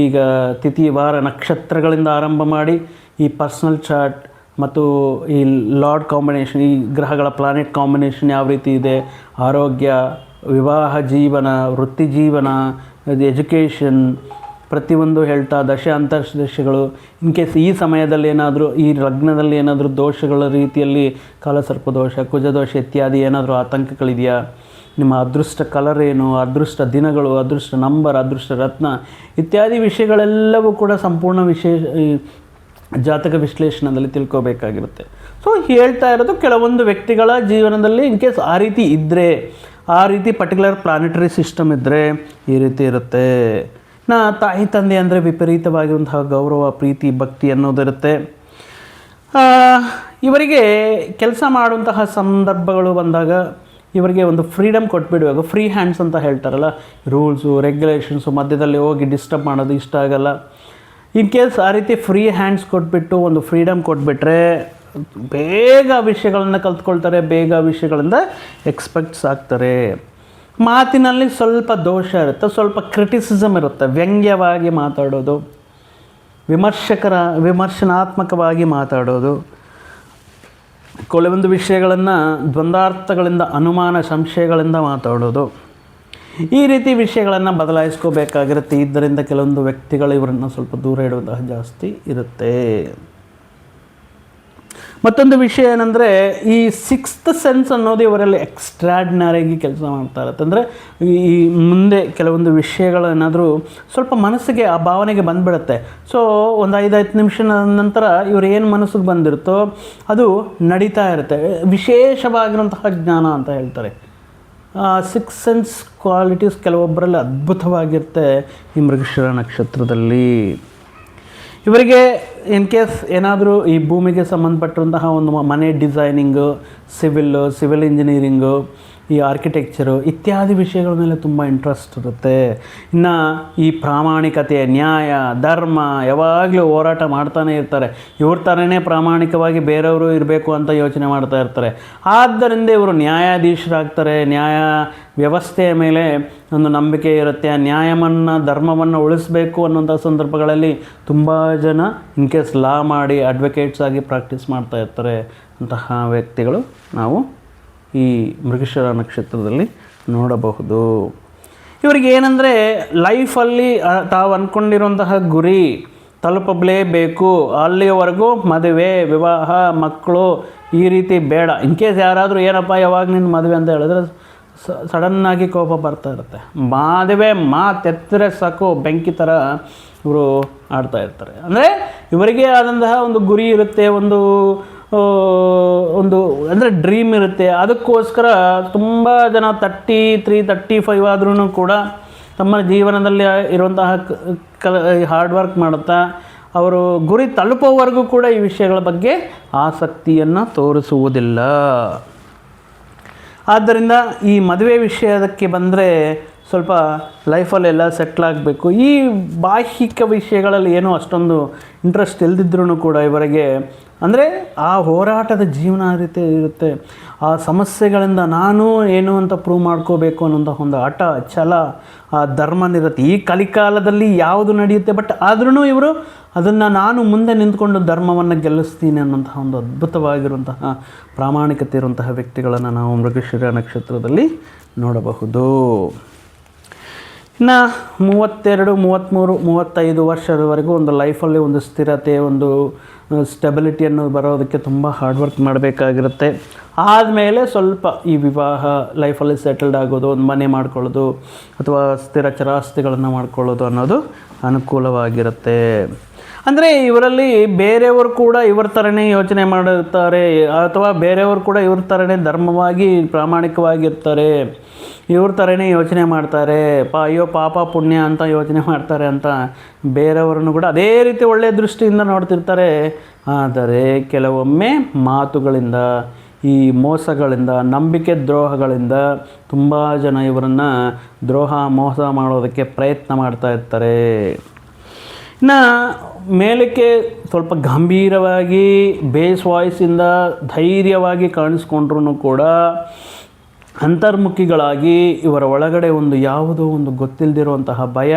ಈಗ ತಿಥಿ, ವಾರ, ನಕ್ಷತ್ರಗಳಿಂದ ಆರಂಭ ಮಾಡಿ ಈ ಪರ್ಸ್ನಲ್ ಚಾರ್ಟ್ ಮತ್ತು ಈ ಲಾರ್ಡ್ ಕಾಂಬಿನೇಷನ್ ಈ ಗ್ರಹಗಳ ಪ್ಲಾನೆಟ್ ಕಾಂಬಿನೇಷನ್ ಯಾವ ರೀತಿ ಇದೆ, ಆರೋಗ್ಯ, ವಿವಾಹ ಜೀವನ, ವೃತ್ತಿ ಜೀವನ ಎಜುಕೇಷನ್, ಪ್ರತಿಯೊಂದು ಹೇಳ್ತಾ ದಶ ಅಂತರ್ದಶಗಳು. ಇನ್ ಕೇಸ್ ಈ ಸಮಯದಲ್ಲಿ ಏನಾದರೂ, ಈ ಲಗ್ನದಲ್ಲಿ ಏನಾದರೂ ದೋಷಗಳ ರೀತಿಯಲ್ಲಿ ಕಾಲಸರ್ಪ ದೋಷ ಕುಜದೋಷ ಇತ್ಯಾದಿ ಏನಾದರೂ ಆತಂಕಗಳಿದೆಯಾ? ನಿಮ್ಮ ಅದೃಷ್ಟ ಕಲರ್ ಏನು, ಅದೃಷ್ಟ ದಿನಗಳು, ಅದೃಷ್ಟ ನಂಬರ್ ಅದೃಷ್ಟ ರತ್ನ ಇತ್ಯಾದಿ ವಿಷಯಗಳೆಲ್ಲವೂ ಕೂಡ ಸಂಪೂರ್ಣ ವಿಶೇಷ ಜಾತಕ ವಿಶ್ಲೇಷಣದಲ್ಲಿ ತಿಳ್ಕೋಬೇಕಾಗಿರುತ್ತೆ. ಸೊ ಹೇಳ್ತಾ ಇರೋದು ಕೆಲವೊಂದು ವ್ಯಕ್ತಿಗಳ ಜೀವನದಲ್ಲಿ ಇನ್ ಕೇಸ್ ಆ ರೀತಿ ಇದ್ದರೆ ಆ ರೀತಿ ಪರ್ಟಿಕ್ಯುಲರ್ ಪ್ಲಾನೆಟರಿ ಸಿಸ್ಟಮ್ ಇದ್ದರೆ ಈ ರೀತಿ ಇರುತ್ತೆ. ನಾ ತಾಯಿ ತಂದೆ ಅಂದರೆ ವಿಪರೀತವಾಗಿರುವಂತಹ ಗೌರವ, ಪ್ರೀತಿ, ಭಕ್ತಿ ಅನ್ನೋದಿರುತ್ತೆ. ಇವರಿಗೆ ಕೆಲಸ ಮಾಡುವಂತಹ ಸಂದರ್ಭಗಳು ಬಂದಾಗ ಇವರಿಗೆ ಒಂದು ಫ್ರೀಡಮ್ ಕೊಟ್ಬಿಡುವಾಗ ಫ್ರೀ ಹ್ಯಾಂಡ್ಸ್ ಅಂತ ಹೇಳ್ತಾರಲ್ಲ ರೂಲ್ಸು ರೆಗ್ಯುಲೇಷನ್ಸು ಮಧ್ಯದಲ್ಲಿ ಹೋಗಿ ಡಿಸ್ಟರ್ಬ್ ಮಾಡೋದು ಇಷ್ಟ ಆಗಲ್ಲ. ಇನ್ ಕೇಸ್ ಆ ರೀತಿ ಫ್ರೀ ಹ್ಯಾಂಡ್ಸ್ ಕೊಟ್ಬಿಟ್ಟು ಒಂದು ಫ್ರೀಡಮ್ ಕೊಟ್ಬಿಟ್ರೆ ಬೇಗ ವಿಷಯಗಳನ್ನು ಕಲ್ತ್ಕೊಳ್ತಾರೆ, ಬೇಗ ವಿಷಯಗಳಿಂದ ಎಕ್ಸ್ಪೆಕ್ಟ್ಸ್ ಆಗ್ತಾರೆ ಮಾತಿನಲ್ಲಿ ಸ್ವಲ್ಪ ದೋಷ ಇರುತ್ತೆ, ಸ್ವಲ್ಪ ಕ್ರಿಟಿಸಿಸಮ್ ಇರುತ್ತೆ, ವ್ಯಂಗ್ಯವಾಗಿ ಮಾತಾಡೋದು, ವಿಮರ್ಶಕರ, ವಿಮರ್ಶನಾತ್ಮಕವಾಗಿ ಮಾತಾಡೋದು. ಕೆಲವೊಂದು ವಿಷಯಗಳನ್ನು ದ್ವಂದ್ವಾರ್ಥಗಳಿಂದ, ಅನುಮಾನ ಸಂಶಯಗಳಿಂದ ಮಾತಾಡೋದು. ಈ ರೀತಿ ವಿಷಯಗಳನ್ನು ಬದಲಾಯಿಸ್ಕೋಬೇಕಾಗಿರುತ್ತೆ. ಇದರಿಂದ ಕೆಲವೊಂದು ವ್ಯಕ್ತಿಗಳು ಇವರನ್ನು ಸ್ವಲ್ಪ ದೂರ ಇಡುವಂತಹ ಜಾಸ್ತಿ ಇರುತ್ತೆ. ಮತ್ತೊಂದು ವಿಷಯ ಏನಂದರೆ, ಈ ಸಿಕ್ಸ್ತ್ ಸೆನ್ಸ್ ಅನ್ನೋದು ಇವರಲ್ಲಿ ಎಕ್ಸ್ಟ್ರಾಡ್ನರಿಯಾಗಿ ಕೆಲಸ ಮಾಡ್ತಾ ಇರುತ್ತೆ. ಅಂದರೆ, ಈ ಮುಂದೆ ಕೆಲವೊಂದು ವಿಷಯಗಳೇನಾದರೂ ಸ್ವಲ್ಪ ಮನಸ್ಸಿಗೆ, ಆ ಭಾವನೆಗೆ ಬಂದುಬಿಡುತ್ತೆ. ಸೊ ಒಂದು ಐದೈದು ನಿಮಿಷ ನಂತರ ಇವರು ಏನು ಮನಸ್ಸಿಗೆ ಬಂದಿರುತ್ತೋ, ಅದು ನಡೀತಾ ಇರುತ್ತೆ. ವಿಶೇಷವಾಗಿರುವಂತಹ ಜ್ಞಾನ ಅಂತ ಹೇಳ್ತಾರೆ. ಸಿಕ್ಸ್ ಸೆನ್ಸ್ ಕ್ವಾಲಿಟೀಸ್ ಕೆಲವೊಬ್ಬರಲ್ಲಿ ಅದ್ಭುತವಾಗಿರುತ್ತೆ ಈ ಮೃಗಶಿರ ನಕ್ಷತ್ರದಲ್ಲಿ. ಇವರಿಗೆ ಇನ್ ಕೇಸ್ ಏನಾದರೂ ಈ ಭೂಮಿಗೆ ಸಂಬಂಧಪಟ್ಟಂತಹ ಒಂದು ಮನೆ ಡಿಸೈನಿಂಗು ಸಿವಿಲ್ಲು ಸಿವಿಲ್ ಇಂಜಿನಿಯರಿಂಗು ಈ ಆರ್ಕಿಟೆಕ್ಚರು ಇತ್ಯಾದಿ ವಿಷಯಗಳ ಮೇಲೆ ತುಂಬ ಇಂಟ್ರೆಸ್ಟ್ ಇರುತ್ತೆ. ಇನ್ನು ಈ ಪ್ರಾಮಾಣಿಕತೆ, ನ್ಯಾಯ, ಧರ್ಮ ಯಾವಾಗಲೂ ಹೋರಾಟ ಮಾಡ್ತಾನೆ ಇರ್ತಾರೆ. ಇವ್ರ ಥರನೇ ಪ್ರಾಮಾಣಿಕವಾಗಿ ಬೇರೆಯವರು ಇರಬೇಕು ಅಂತ ಯೋಚನೆ ಮಾಡ್ತಾ ಇರ್ತಾರೆ. ಆದ್ದರಿಂದ ಇವರು ನ್ಯಾಯಾಧೀಶರಾಗ್ತಾರೆ. ನ್ಯಾಯ ವ್ಯವಸ್ಥೆಯ ಮೇಲೆ ಒಂದು ನಂಬಿಕೆ ಇರುತ್ತೆ. ಆ ನ್ಯಾಯವನ್ನು ಧರ್ಮವನ್ನು ಉಳಿಸಬೇಕು ಅನ್ನೋಂಥ ಸಂದರ್ಭಗಳಲ್ಲಿ ತುಂಬ ಜನ ಇನ್ ಕೇಸ್ ಲಾ ಮಾಡಿ ಅಡ್ವೊಕೇಟ್ಸ್ ಆಗಿ ಪ್ರಾಕ್ಟೀಸ್ ಮಾಡ್ತಾ ಇರ್ತಾರೆ ಅಂತಹ ವ್ಯಕ್ತಿಗಳು ನಾವು ಈ ಮೃಗಶಿರ ನಕ್ಷತ್ರದಲ್ಲಿ ನೋಡಬಹುದು. ಇವರಿಗೆ ಏನಂದರೆ ಲೈಫಲ್ಲಿ ತಾವು ಅಂದ್ಕೊಂಡಿರುವಂತಹ ಗುರಿ ತಲುಪಲೇಬೇಕು. ಅಲ್ಲಿಯವರೆಗೂ ಮದುವೆ, ವಿವಾಹ, ಮಕ್ಕಳು ಈ ರೀತಿ ಬೇಡ. ಇನ್ ಕೇಸ್ ಯಾರಾದರೂ ಏನಪ್ಪ ಯಾವಾಗ ನಿನ್ನ ಮದುವೆ ಅಂತ ಹೇಳಿದ್ರೆ ಸಡನ್ನಾಗಿ ಕೋಪ ಬರ್ತಾ ಇರುತ್ತೆ. ಮದುವೆ ಮಾತೆತ್ತರೆ ಸಾಕು, ಬೆಂಕಿ ಥರ ಇವರು ಆಡ್ತಾ ಇರ್ತಾರೆ. ಅಂದರೆ ಇವರಿಗೆ ಆದಂತಹ ಒಂದು ಗುರಿ ಇರುತ್ತೆ, ಒಂದು ಒಂದು ಅಂದರೆ ಡ್ರೀಮ್ ಇರುತ್ತೆ. ಅದಕ್ಕೋಸ್ಕರ ತುಂಬ ಜನ ತರ್ಟಿ ತ್ರೀ ತರ್ಟಿ ಫೈವ್ ಆದ್ರೂ ಕೂಡ ತಮ್ಮ ಜೀವನದಲ್ಲಿ ಇರುವಂತಹ ಕಲ ಹಾರ್ಡ್ ವರ್ಕ್ ಮಾಡುತ್ತಾ, ಅವರು ಗುರಿ ತಲುಪೋವರೆಗೂ ಕೂಡ ಈ ವಿಷಯಗಳ ಬಗ್ಗೆ ಆಸಕ್ತಿಯನ್ನು ತೋರಿಸುವುದಿಲ್ಲ. ಆದ್ದರಿಂದ ಈ ಮದುವೆ ವಿಷಯದಕ್ಕೆ ಬಂದರೆ ಸ್ವಲ್ಪ ಲೈಫಲ್ಲೆಲ್ಲ ಸೆಟ್ಲ್ ಆಗಬೇಕು. ಈ ಬಾಹ್ಯಿಕ ವಿಷಯಗಳಲ್ಲಿ ಏನೋ ಅಷ್ಟೊಂದು ಇಂಟ್ರೆಸ್ಟ್ ಇಲ್ದಿದ್ರೂ ಕೂಡ ಇವರಿಗೆ ಅಂದರೆ ಆ ಹೋರಾಟದ ಜೀವನ ರೀತಿ ಇರುತ್ತೆ. ಆ ಸಮಸ್ಯೆಗಳಿಂದ ನಾನು ಏನು ಅಂತ ಪ್ರೂವ್ ಮಾಡ್ಕೋಬೇಕು ಅನ್ನೋಂಥ ಒಂದು ಹಠ, ಛಲ, ಆ ಧರ್ಮ ನಿರುತ್ತೆ ಈ ಕಲಿಕಾಲದಲ್ಲಿ ಯಾವುದು ನಡೆಯುತ್ತೆ ಬಟ್ ಆದ್ರೂ ಇವರು ಅದನ್ನು ನಾನು ಮುಂದೆ ನಿಂತ್ಕೊಂಡು ಧರ್ಮವನ್ನು ಗೆಲ್ಲಿಸ್ತೀನಿ ಅನ್ನೋಂತಹ ಒಂದು ಅದ್ಭುತವಾಗಿರುವಂತಹ, ಪ್ರಾಮಾಣಿಕತೆ ಇರುವಂತಹ ವ್ಯಕ್ತಿಗಳನ್ನು ನಾವು ಮೃಗಶಿರ ನಕ್ಷತ್ರದಲ್ಲಿ ನೋಡಬಹುದು. ಇನ್ನು ಮೂವತ್ತೆರಡು ಮೂವತ್ತ್ಮೂರು ಮೂವತ್ತೈದು ವರ್ಷದವರೆಗೂ ಒಂದು ಲೈಫಲ್ಲಿ ಒಂದು ಸ್ಥಿರತೆ, ಒಂದು ಸ್ಟೆಬಿಲಿಟಿಯನ್ನು ಬರೋದಕ್ಕೆ ತುಂಬ ಹಾರ್ಡ್ ವರ್ಕ್ ಮಾಡಬೇಕಾಗಿರುತ್ತೆ. ಆದಮೇಲೆ ಸ್ವಲ್ಪ ಈ ವಿವಾಹ ಲೈಫಲ್ಲಿ ಸೆಟಲ್ಡ್ ಆಗೋದು, ಒಂದು ಮನೆ ಮಾಡ್ಕೊಳ್ಳೋದು, ಅಥವಾ ಸ್ಥಿರ ಚರಾಸ್ತಿಗಳನ್ನು ಮಾಡ್ಕೊಳ್ಳೋದು ಅನ್ನೋದು ಅನುಕೂಲವಾಗಿರುತ್ತೆ. ಅಂದರೆ ಇವರಲ್ಲಿ ಬೇರೆಯವರು ಕೂಡ ಇವ್ರ ಥರನೇ ಯೋಚನೆ ಮಾಡುತ್ತಾರೆ, ಅಥವಾ ಬೇರೆಯವರು ಕೂಡ ಇವ್ರ ಥರನೇ ಧರ್ಮವಾಗಿ ಪ್ರಾಮಾಣಿಕವಾಗಿರ್ತಾರೆ. ಇವ್ರ ಥರನೇ ಯೋಚನೆ ಮಾಡ್ತಾರೆ. ಪಾ, ಅಯ್ಯೋ, ಪಾಪ ಪುಣ್ಯ ಅಂತ ಯೋಚನೆ ಮಾಡ್ತಾರೆ ಅಂತ ಬೇರೆಯವ್ರನ್ನು ಕೂಡ ಅದೇ ರೀತಿ ಒಳ್ಳೆಯ ದೃಷ್ಟಿಯಿಂದ ನೋಡ್ತಿರ್ತಾರೆ. ಆದರೆ ಕೆಲವೊಮ್ಮೆ ಮಾತುಗಳಿಂದ, ಈ ಮೋಸಗಳಿಂದ, ನಂಬಿಕೆ ದ್ರೋಹಗಳಿಂದ ತುಂಬ ಜನ ಇವರನ್ನು ದ್ರೋಹ, ಮೋಸ ಮಾಡೋದಕ್ಕೆ ಪ್ರಯತ್ನ ಮಾಡ್ತಾ ಇರ್ತಾರೆ. ಇನ್ನು ಮೇಲಕ್ಕೆ ಸ್ವಲ್ಪ ಗಂಭೀರವಾಗಿ, ಬೇಸ್ ವಾಯ್ಸಿಂದ ಧೈರ್ಯವಾಗಿ ಕಾಣಿಸ್ಕೊಂಡ್ರೂ ಕೂಡ ಅಂತರ್ಮುಖಿಗಳಾಗಿ ಇವರ ಒಳಗಡೆ ಒಂದು ಯಾವುದೋ ಒಂದು ಗೊತ್ತಿಲ್ಲದಿರುವಂತಹ ಭಯ,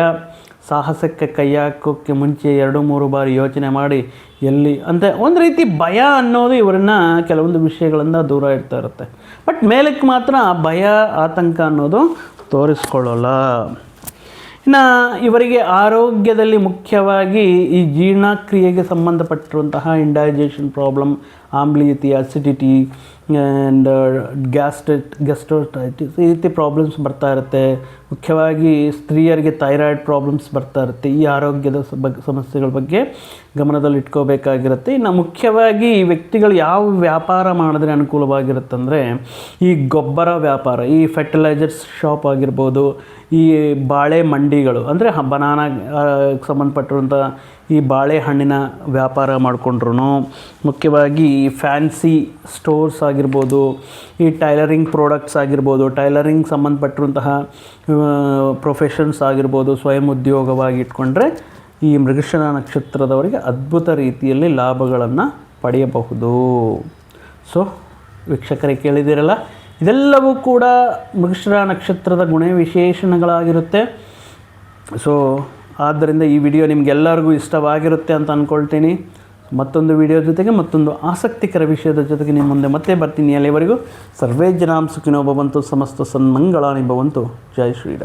ಸಾಹಸಕ್ಕೆ ಕೈ ಹಾಕೋಕ್ಕೆ ಮುಂಚೆ ಎರಡು ಮೂರು ಬಾರಿ ಯೋಚನೆ ಮಾಡಿ ಎಲ್ಲಿ ಅಂತ ಒಂದು ರೀತಿ ಭಯ ಅನ್ನೋದು ಇವರನ್ನ ಕೆಲವೊಂದು ವಿಷಯಗಳಿಂದ ದೂರ ಇಡ್ತಾ ಇರುತ್ತೆ. ಬಟ್ ಮೇಲಕ್ಕೆ ಮಾತ್ರ ಆ ಭಯ, ಆತಂಕ ಅನ್ನೋದು ತೋರಿಸ್ಕೊಳ್ಳೋಲ್ಲ. ಇನ್ನು ಇವರಿಗೆ ಆರೋಗ್ಯದಲ್ಲಿ ಮುಖ್ಯವಾಗಿ ಈ ಜೀರ್ಣಕ್ರಿಯೆಗೆ ಸಂಬಂಧಪಟ್ಟಿರುವಂತಹ ಇಂಡೈಜೇಷನ್ ಪ್ರಾಬ್ಲಮ್, ಆಮ್ಲೀಯತೆ ಅಸಿಡಿಟಿ ಆ್ಯಂಡ್ ಗ್ಯಾಸ್ಟ್ರಿಟ್ ಗ್ಯಾಸ್ಟ್ರೋಟೈಟಿಸ್ ಈ ರೀತಿ ಪ್ರಾಬ್ಲಮ್ಸ್ ಬರ್ತಾ ಇರುತ್ತೆ. ಮುಖ್ಯವಾಗಿ ಸ್ತ್ರೀಯರಿಗೆ ಥೈರಾಯ್ಡ್ ಪ್ರಾಬ್ಲಮ್ಸ್ ಬರ್ತಾ ಇರುತ್ತೆ. ಈ ಆರೋಗ್ಯದ ಸಮಸ್ಯೆಗಳ ಬಗ್ಗೆ ಗಮನದಲ್ಲಿ ಇಟ್ಕೋಬೇಕಾಗಿರುತ್ತೆ ಇನ್ನು ಮುಖ್ಯವಾಗಿ ಈ ವ್ಯಕ್ತಿಗಳು ಯಾವ ವ್ಯಾಪಾರ ಮಾಡಿದ್ರೆ ಅನುಕೂಲವಾಗಿರುತ್ತಂದರೆ, ಈ ಗೊಬ್ಬರ ವ್ಯಾಪಾರ, ಈ ಫರ್ಟಿಲೈಸರ್ಸ್ ಶಾಪ್ ಆಗಿರ್ಬೋದು, ಈ ಬಾಳೆ ಮಂಡಿಗಳು, ಅಂದರೆ ಬನಾನ ಸಂಬಂಧಪಟ್ಟಿರುವಂಥ ಈ ಬಾಳೆಹಣ್ಣಿನ ವ್ಯಾಪಾರ ಮಾಡಿಕೊಂಡ್ರು ಮುಖ್ಯವಾಗಿ ಈ ಫ್ಯಾನ್ಸಿ ಸ್ಟೋರ್ಸ್ ಆಗಿರ್ಬೋದು, ಈ ಟೈಲರಿಂಗ್ ಪ್ರಾಡಕ್ಟ್ಸ್ ಆಗಿರ್ಬೋದು, ಟೈಲರಿಂಗ್ ಸಂಬಂಧಪಟ್ಟಿರುವಂತಹ ಪ್ರೊಫೆಷನ್ಸ್ ಆಗಿರ್ಬೋದು, ಸ್ವಯಂ ಉದ್ಯೋಗವಾಗಿ ಇಟ್ಕೊಂಡ್ರೆ ಈ ಮೃಗಶನ ನಕ್ಷತ್ರದವರಿಗೆ ಅದ್ಭುತ ರೀತಿಯಲ್ಲಿ ಲಾಭಗಳನ್ನು ಪಡೆಯಬಹುದು. ಸೊ ವೀಕ್ಷಕರಿಗೆ ಕೇಳಿದಿರಲ್ಲ ಇದೆಲ್ಲವೂ ಕೂಡ ಮೃಗಶಿರ ನಕ್ಷತ್ರದ ಗುಣ ವಿಶೇಷಣಗಳಾಗಿರುತ್ತೆ ಸೊ ಆದ್ದರಿಂದ ಈ ವಿಡಿಯೋ ನಿಮಗೆಲ್ಲರಿಗೂ ಇಷ್ಟವಾಗಿರುತ್ತೆ ಅಂತ ಅಂದ್ಕೊಳ್ತೀನಿ ಮತ್ತೊಂದು ವಿಡಿಯೋ ಜೊತೆಗೆ ಮತ್ತೊಂದು ಆಸಕ್ತಿಕರ ವಿಷಯದ ಜೊತೆಗೆ ನಿಮ್ಮ ಮುಂದೆ ಮತ್ತೆ ಬರ್ತೀನಿ. ಅಲ್ಲಿವರೆಗೂ ಸರ್ವೇ ಜನಾಂ ಸುಖಿನೋ ಭವಂತು, ಸಮಸ್ತ ಸನ್ಮಂಗಳಾನಿ ಭವಂತು. ಜೈ ಶ್ರೀರಾಮ್.